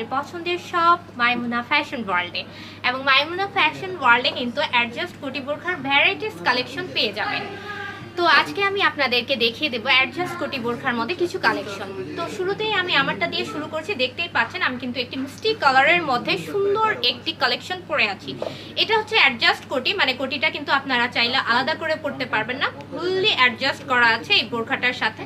এর পছন্দের সব মাইমুনা ফ্যাশন ওয়ার্ল্ডে এবং মাইমুনা ফ্যাশন ওয়ার্ল্ডে কিন্তু অ্যাডজাস্ট কোটি বোরখার ভ্যারাইটিস কালেকশন পেয়ে যাবেন। তো আজকে আমি আপনাদেরকে দেখিয়ে দেবো অ্যাডজাস্ট কোটি বোরখার মধ্যে কিছু কালেকশন তো শুরুতেই আমি আমারটা দিয়ে শুরু করছি, দেখতেই পাচ্ছেন আমি কিন্তু একটি মিষ্টি কালারের মধ্যে সুন্দর একটি কালেকশন পরে আছি। এটা হচ্ছে অ্যাডজাস্ট কোটি মানে কোটিটা কিন্তু আপনারা চাইলে আলাদা করে পড়তে পারবেন না। ফুললি অ্যাডজাস্ট করা আছে এই বোরখাটার সাথে।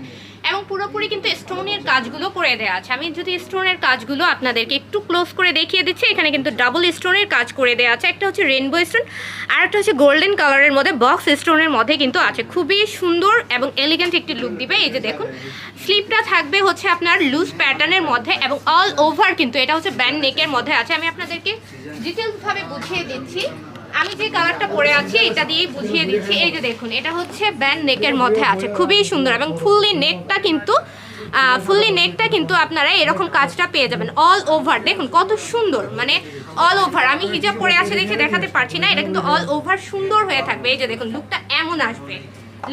এবং পুরোপুরি কিন্তু স্টোনের কাজগুলো করে দেওয়া আছে। আমি যদি স্টোনের কাজগুলো আপনাদেরকে একটু ক্লোজ করে দেখিয়ে দিচ্ছি, এখানে কিন্তু ডাবল স্টোনের কাজ করে দেওয়া আছে। একটা হচ্ছে রেনবো স্টোন আর একটা হচ্ছে গোল্ডেন কালারের মধ্যে বক্স স্টোনের মধ্যে কিন্তু আছে। খুবই সুন্দর এবং এলিগেন্ট একটি লুক দিবে। এই যে দেখুন স্লিপটা থাকবে হচ্ছে আপনার লুজ প্যাটার্নের মধ্যে এবং অল ওভার কিন্তু এটা হচ্ছে ব্যান্ড নেকের মধ্যে আছে। আমি আপনাদেরকে ডিটেলসভাবে বুঝিয়ে দিচ্ছি। আমি যে কালারটা পরে আছি, এটা দিয়েই বুঝিয়ে দিচ্ছি। এই যে দেখুন, এটা হচ্ছে ব্যান্ড নেকের মধ্যে আছে। খুবই সুন্দর এবং ফুললি নেকটা কিন্তু ফুললি নেকটা কিন্তু আপনারা এরকম কাজটা পেয়ে যাবেন। অল ওভার দেখুন কত সুন্দর মানে অল ওভার আমি হিজাব পরে আছে দেখে দেখাতে পারছি না, এটা কিন্তু অল ওভার সুন্দর হয়ে থাকবে। এই যে দেখুন লুকটা এমন আসবে।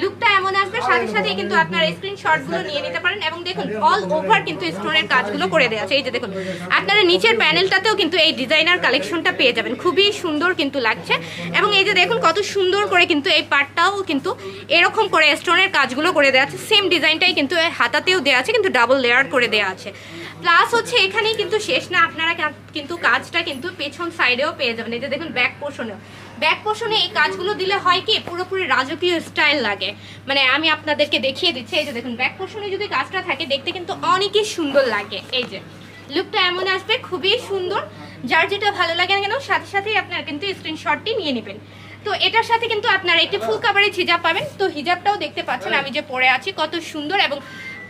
লুকটা এমন আসবে সাথে সাথে কিন্তু আপনার আপনারা স্ক্রিনশটগুলো নিয়ে নিতে পারেন এবং দেখুন অল ওভার কিন্তু স্টোনের কাজগুলো করে দেওয়া আছে। এই যে দেখুন আপনারা নিচের প্যানেলটাতেও কিন্তু এই ডিজাইনার কালেকশনটা পেয়ে যাবেন। খুবই সুন্দর কিন্তু লাগছে। এবং এই যে দেখুন কত সুন্দর করে কিন্তু এই পার্টটাও কিন্তু এরকম করে স্টোনের কাজগুলো করে দেওয়া আছে। সেম ডিজাইনটাই কিন্তু হাতাতেও দেওয়া আছে কিন্তু ডাবল লেয়ার করে দেওয়া আছে। প্লাস হচ্ছে এখানেই কিন্তু শেষ না, আপনারা কিন্তু কাজটা কিন্তু পেছন সাইডেও পেয়ে যাবেন। এই যে দেখুন ব্যাক পোর্শনেও ব্যাক পোর্শনে এই কাজগুলো দিলে হয় কি, পুরোপুরি রাজকীয় স্টাইল লাগে। মানে আমি আপনাদেরকে দেখিয়ে দিচ্ছি, এই যে দেখুন ব্যাক পোর্শনে যদি কাজটা থাকে, দেখতে কিন্তু অনেকই সুন্দর লাগে। এই যে লুকটা এমন আসবে, খুবই সুন্দর। যার যেটা ভালো লাগে না কেন, সাথে সাথেই আপনারা কিন্তু স্ক্রিনশটটি নিয়ে নেবেন। তো এটার সাথে কিন্তু আপনারা একটি ফুল কাভারেজ হিজাব পাবেন। তো হিজাবটাও দেখতে পাচ্ছেন, আমি যে পরে আছি, কত সুন্দর এবং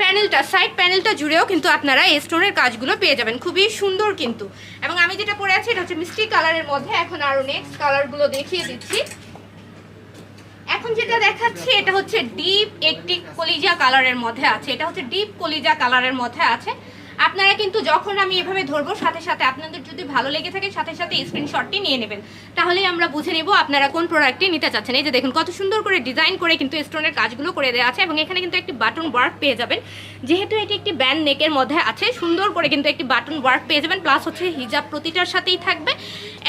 প্যানেলটা সাইড প্যানেলটা জুড়েও কিন্তু আপনারা এই স্টোনের কাজগুলো পেয়ে যাবেন। খুবই সুন্দর কিন্তু। এবং আমি যেটা পরে আছি, এটা হচ্ছে মিষ্টি কালারের মধ্যে। এখন আরও নেক্সট কালারগুলো দেখিয়ে দিচ্ছি। এখন যেটা দেখাচ্ছি, এটা হচ্ছে ডিপ একটি কলিজা কালারের মধ্যে আছে। এটা হচ্ছে ডিপ কলিজা কালারের মধ্যে আছে। আপনারা কিন্তু যখন আমি এভাবে ধরবো, সাথে সাথে আপনাদের যদি ভালো লেগে থাকে, সাথে সাথে স্ক্রিনশটটি নিয়ে নেবেন। তাহলেই আমরা বুঝে নেব আপনারা কোন প্রোডাক্টটি নিতে চাচ্ছেন। এই যে দেখুন, কত সুন্দর করে ডিজাইন করে কিন্তু স্টোনের কাজগুলো করে দেওয়া আছে এবং এখানে কিন্তু একটি বাটন ওয়ার্ক পেয়ে যাবেন। যেহেতু এটি একটি ব্যান্ড নেকের মধ্যে আছে, সুন্দর করে কিন্তু একটি বাটন ওয়ার্ক পেয়ে যাবেন। প্লাস হচ্ছে হিজাব প্রতিটার সাথেই থাকবে।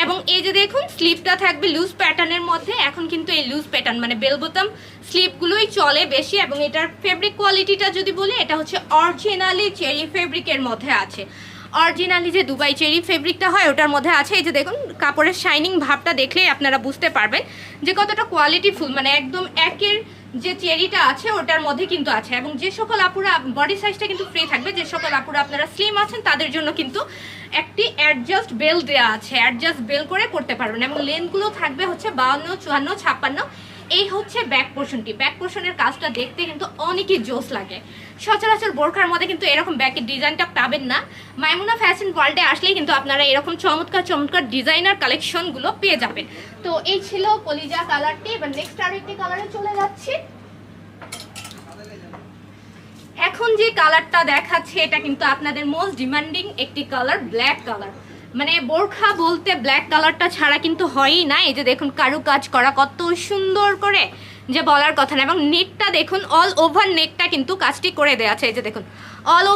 এবং এই যে দেখুন স্লিপটা থাকবে লুজ প্যাটার্নের মধ্যে। এখন কিন্তু এই লুজ প্যাটার্ন মানে বেলবোতাম স্লিপগুলোই চলে বেশি এবং এটার ফেব্রিক কোয়ালিটিটা যদি বলি, এটা হচ্ছে অরিজিনালি চেরি ফেব্রিকের মধ্যে আছে। অরিজিনালি যে দুবাই চেরি ফেব্রিকটা হয়, ওটার মধ্যে আছে। এই যে দেখুন, কাপড়ের শাইনিং ভাবটা দেখলেই আপনারা বুঝতে পারবেন যে কতটা কোয়ালিটি ফুল মানে একদম একের যে চেরিটা আছে, ওটার মধ্যে কিন্তু আছে। এবং যে সকল আপুরা বডি সাইজটা কিন্তু ফ্রি থাকবে, যে সকল আপুরা আপনারা স্লিম আছেন, তাদের জন্য কিন্তু একটি অ্যাডজাস্ট বেল দেওয়া আছে। অ্যাডজাস্ট বেল করে করতে পারবেন। এবং লেনগুলো থাকবে হচ্ছে বাউন্ন, চুয়ান্ন, ছাপ্পান্ন। এই হচ্ছে ব্যাক পোর্শনটি ব্যাক পোর্শনের কাজটা দেখতে কিন্তু অনেকই জোস লাগে। সচরাচর বোরখার মধ্যে কিন্তু এরকম ব্যাকের ডিজাইনটা পাবেন না। মাইমুনা ফ্যাশন ওয়ার্ল্ডে আসলেই কিন্তু আপনারা এরকম চমৎকার চমৎকার ডিজাইনার কালেকশনগুলো পেয়ে যাবেন। তো এই ছিল কলিজা কালারটি এবার নেক্সট আরেকটি কালারে চলে যাচ্ছি। এখন যে কালারটা দেখাচ্ছে, এটা কিন্তু আপনাদের মোস্ট ডিমান্ডিং একটি কালার ব্ল্যাক কালার মানে বোরখা বলতে ব্ল্যাক কালারটা ছাড়া কিন্তু হয়ই না। এই যে দেখুন কারু কাজ করা কত সুন্দর করে। যে বলার কথা না, এবং নেটটা দেখুন অল ওভার নেটটা কিন্তু কাজটি করে দেওয়া আছে। এই যে দেখুন অল